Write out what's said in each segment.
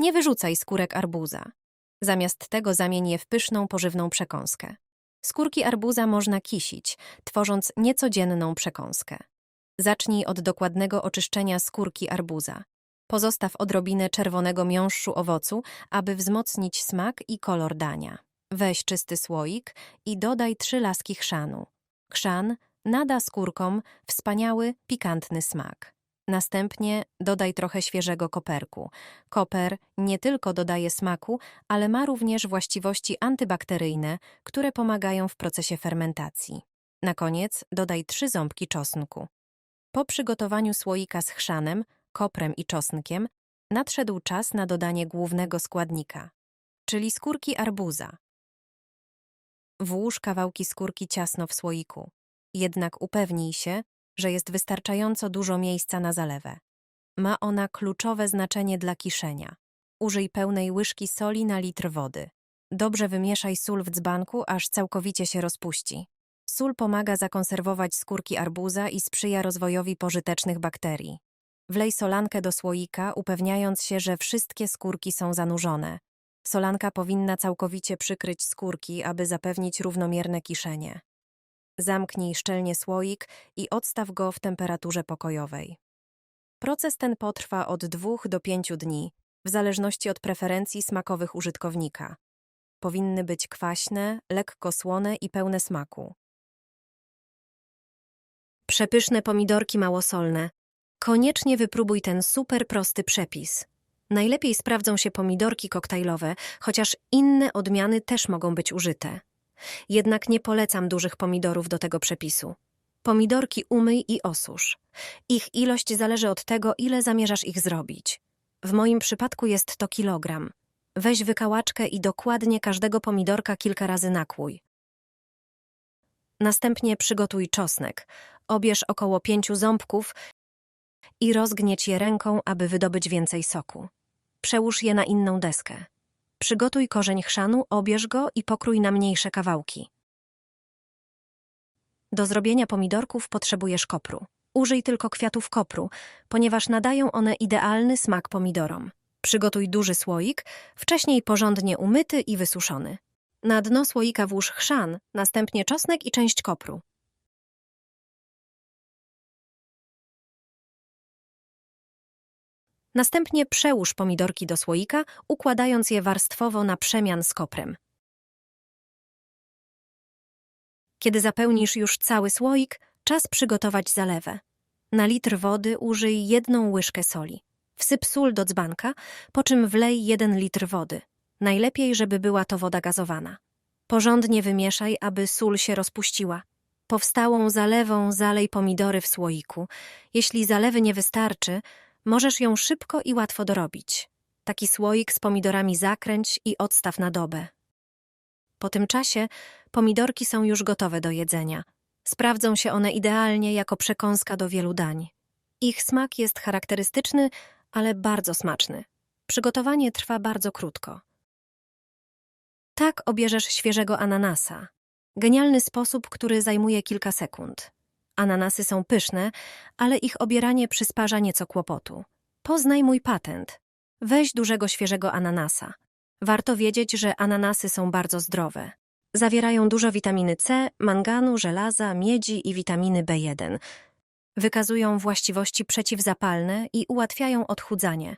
Nie wyrzucaj skórek arbuza. Zamiast tego zamień je w pyszną, pożywną przekąskę. Skórki arbuza można kisić, tworząc niecodzienną przekąskę. Zacznij od dokładnego oczyszczenia skórki arbuza. Pozostaw odrobinę czerwonego miąższu owocu, aby wzmocnić smak i kolor dania. Weź czysty słoik i dodaj trzy laski chrzanu. Chrzan nada skórkom wspaniały, pikantny smak. Następnie dodaj trochę świeżego koperku. Koper nie tylko dodaje smaku, ale ma również właściwości antybakteryjne, które pomagają w procesie fermentacji. Na koniec dodaj trzy ząbki czosnku. Po przygotowaniu słoika z chrzanem, koprem i czosnkiem, nadszedł czas na dodanie głównego składnika, czyli skórki arbuza. Włóż kawałki skórki ciasno w słoiku, jednak upewnij się, że jest wystarczająco dużo miejsca na zalewę. Ma ona kluczowe znaczenie dla kiszenia. Użyj pełnej łyżki soli na litr wody. Dobrze wymieszaj sól w dzbanku, aż całkowicie się rozpuści. Sól pomaga zakonserwować skórki arbuza i sprzyja rozwojowi pożytecznych bakterii. Wlej solankę do słoika, upewniając się, że wszystkie skórki są zanurzone. Solanka powinna całkowicie przykryć skórki, aby zapewnić równomierne kiszenie. Zamknij szczelnie słoik i odstaw go w temperaturze pokojowej. Proces ten potrwa od 2 do 5 dni, w zależności od preferencji smakowych użytkownika. Powinny być kwaśne, lekko słone i pełne smaku. Przepyszne pomidorki małosolne. Koniecznie wypróbuj ten super prosty przepis. Najlepiej sprawdzą się pomidorki koktajlowe, chociaż inne odmiany też mogą być użyte. Jednak nie polecam dużych pomidorów do tego przepisu. Pomidorki umyj i osusz. Ich ilość zależy od tego, ile zamierzasz ich zrobić. W moim przypadku jest to kilogram. Weź wykałaczkę i dokładnie każdego pomidorka kilka razy nakłuj. Następnie przygotuj czosnek. Obierz około pięciu ząbków i rozgnieć je ręką, aby wydobyć więcej soku. Przełóż je na inną deskę. Przygotuj korzeń chrzanu, obierz go i pokrój na mniejsze kawałki. Do zrobienia pomidorków potrzebujesz kopru. Użyj tylko kwiatów kopru, ponieważ nadają one idealny smak pomidorom. Przygotuj duży słoik, wcześniej porządnie umyty i wysuszony. Na dno słoika włóż chrzan, następnie czosnek i część kopru. Następnie przełóż pomidorki do słoika, układając je warstwowo na przemian z koprem. Kiedy zapełnisz już cały słoik, czas przygotować zalewę. Na litr wody użyj jedną łyżkę soli. Wsyp sól do dzbanka, po czym wlej jeden litr wody. Najlepiej, żeby była to woda gazowana. Porządnie wymieszaj, aby sól się rozpuściła. Powstałą zalewą zalej pomidory w słoiku. Jeśli zalewy nie wystarczy, Możesz ją szybko i łatwo dorobić. Taki słoik z pomidorami zakręć i odstaw na dobę. Po tym czasie pomidorki są już gotowe do jedzenia. Sprawdzą się one idealnie jako przekąska do wielu dań. Ich smak jest charakterystyczny, ale bardzo smaczny. Przygotowanie trwa bardzo krótko. Tak obierzesz świeżego ananasa. Genialny sposób, który zajmuje kilka sekund. Ananasy są pyszne, ale ich obieranie przysparza nieco kłopotu. Poznaj mój patent. Weź dużego świeżego ananasa. Warto wiedzieć, że ananasy są bardzo zdrowe. Zawierają dużo witaminy C, manganu, żelaza, miedzi i witaminy B1. Wykazują właściwości przeciwzapalne i ułatwiają odchudzanie.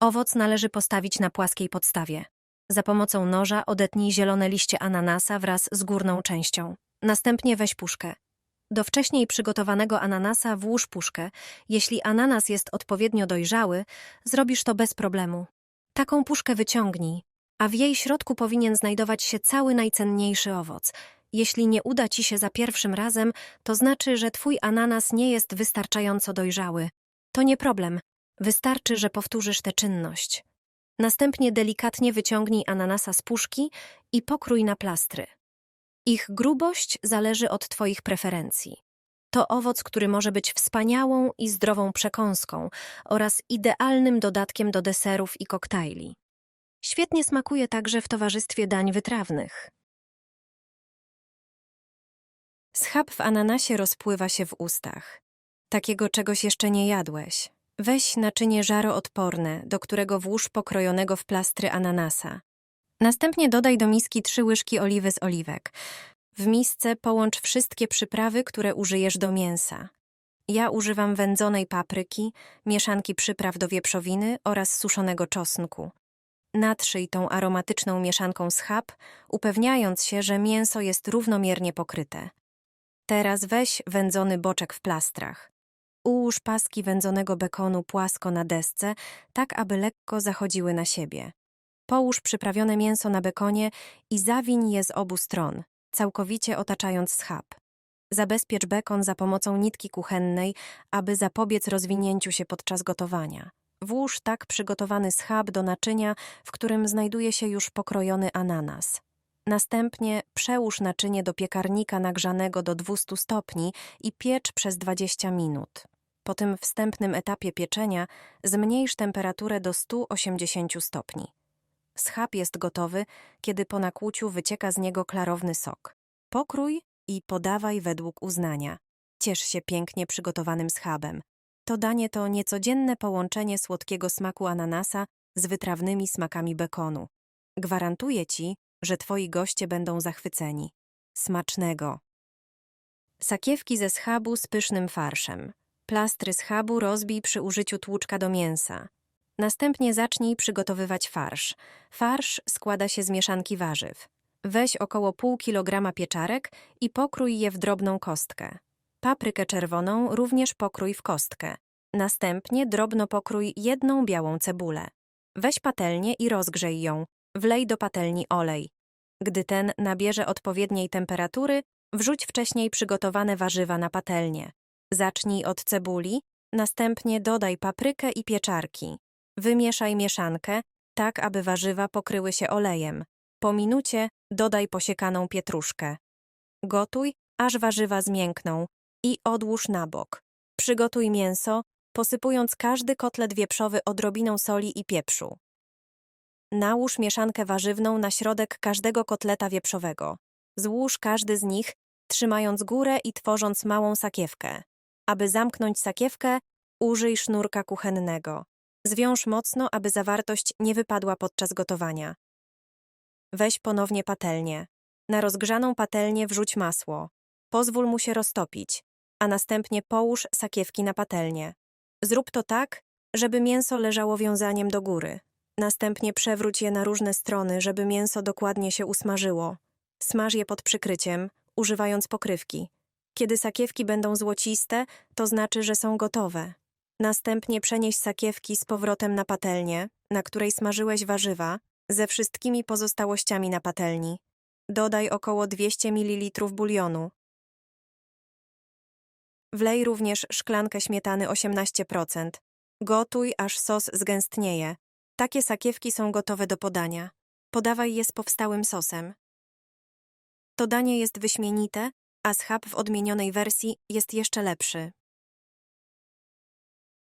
Owoc należy postawić na płaskiej podstawie. Za pomocą noża odetnij zielone liście ananasa wraz z górną częścią. Następnie weź puszkę. Do wcześniej przygotowanego ananasa włóż puszkę. Jeśli ananas jest odpowiednio dojrzały, zrobisz to bez problemu. Taką puszkę wyciągnij, a w jej środku powinien znajdować się cały najcenniejszy owoc. Jeśli nie uda ci się za pierwszym razem, to znaczy, że twój ananas nie jest wystarczająco dojrzały. To nie problem. Wystarczy, że powtórzysz tę czynność. Następnie delikatnie wyciągnij ananasa z puszki i pokrój na plastry. Ich grubość zależy od Twoich preferencji. To owoc, który może być wspaniałą i zdrową przekąską oraz idealnym dodatkiem do deserów i koktajli. Świetnie smakuje także w towarzystwie dań wytrawnych. Schab w ananasie rozpływa się w ustach. Takiego czegoś jeszcze nie jadłeś. Weź naczynie żaroodporne, do którego włóż pokrojonego w plastry ananasa. Następnie dodaj do miski trzy łyżki oliwy z oliwek. W misce połącz wszystkie przyprawy, które użyjesz do mięsa. Ja używam wędzonej papryki, mieszanki przypraw do wieprzowiny oraz suszonego czosnku. Natrzyj tą aromatyczną mieszanką schab, upewniając się, że mięso jest równomiernie pokryte. Teraz weź wędzony boczek w plastrach. Ułóż paski wędzonego bekonu płasko na desce, tak aby lekko zachodziły na siebie. Połóż przyprawione mięso na bekonie i zawiń je z obu stron, całkowicie otaczając schab. Zabezpiecz bekon za pomocą nitki kuchennej, aby zapobiec rozwinięciu się podczas gotowania. Włóż tak przygotowany schab do naczynia, w którym znajduje się już pokrojony ananas. Następnie przełóż naczynie do piekarnika nagrzanego do 200 stopni i piecz przez 20 minut. Po tym wstępnym etapie pieczenia zmniejsz temperaturę do 180 stopni. Schab jest gotowy, kiedy po nakłuciu wycieka z niego klarowny sok. Pokrój i podawaj według uznania. Ciesz się pięknie przygotowanym schabem. To danie to niecodzienne połączenie słodkiego smaku ananasa z wytrawnymi smakami bekonu. Gwarantuję ci, że twoi goście będą zachwyceni. Smacznego! Sakiewki ze schabu z pysznym farszem. Plastry schabu rozbij przy użyciu tłuczka do mięsa. Następnie zacznij przygotowywać farsz. Farsz składa się z mieszanki warzyw. Weź około pół kilograma pieczarek i pokrój je w drobną kostkę. Paprykę czerwoną również pokrój w kostkę. Następnie drobno pokrój jedną białą cebulę. Weź patelnię i rozgrzej ją. Wlej do patelni olej. Gdy ten nabierze odpowiedniej temperatury, wrzuć wcześniej przygotowane warzywa na patelnię. Zacznij od cebuli, następnie dodaj paprykę i pieczarki. Wymieszaj mieszankę, tak aby warzywa pokryły się olejem. Po minucie dodaj posiekaną pietruszkę. Gotuj, aż warzywa zmiękną i odłóż na bok. Przygotuj mięso, posypując każdy kotlet wieprzowy odrobiną soli i pieprzu. Nałóż mieszankę warzywną na środek każdego kotleta wieprzowego. Złóż każdy z nich, trzymając górę i tworząc małą sakiewkę. Aby zamknąć sakiewkę, użyj sznurka kuchennego. Zwiąż mocno, aby zawartość nie wypadła podczas gotowania. Weź ponownie patelnię. Na rozgrzaną patelnię wrzuć masło. Pozwól mu się roztopić, a następnie połóż sakiewki na patelnię. Zrób to tak, żeby mięso leżało wiązaniem do góry. Następnie przewróć je na różne strony, żeby mięso dokładnie się usmażyło. Smaż je pod przykryciem, używając pokrywki. Kiedy sakiewki będą złociste, to znaczy, że są gotowe. Następnie przenieś sakiewki z powrotem na patelnię, na której smażyłeś warzywa, ze wszystkimi pozostałościami na patelni. Dodaj około 200 ml bulionu. Wlej również szklankę śmietany 18%. Gotuj, aż sos zgęstnieje. Takie sakiewki są gotowe do podania. Podawaj je z powstałym sosem. To danie jest wyśmienite, a schab w odmienionej wersji jest jeszcze lepszy.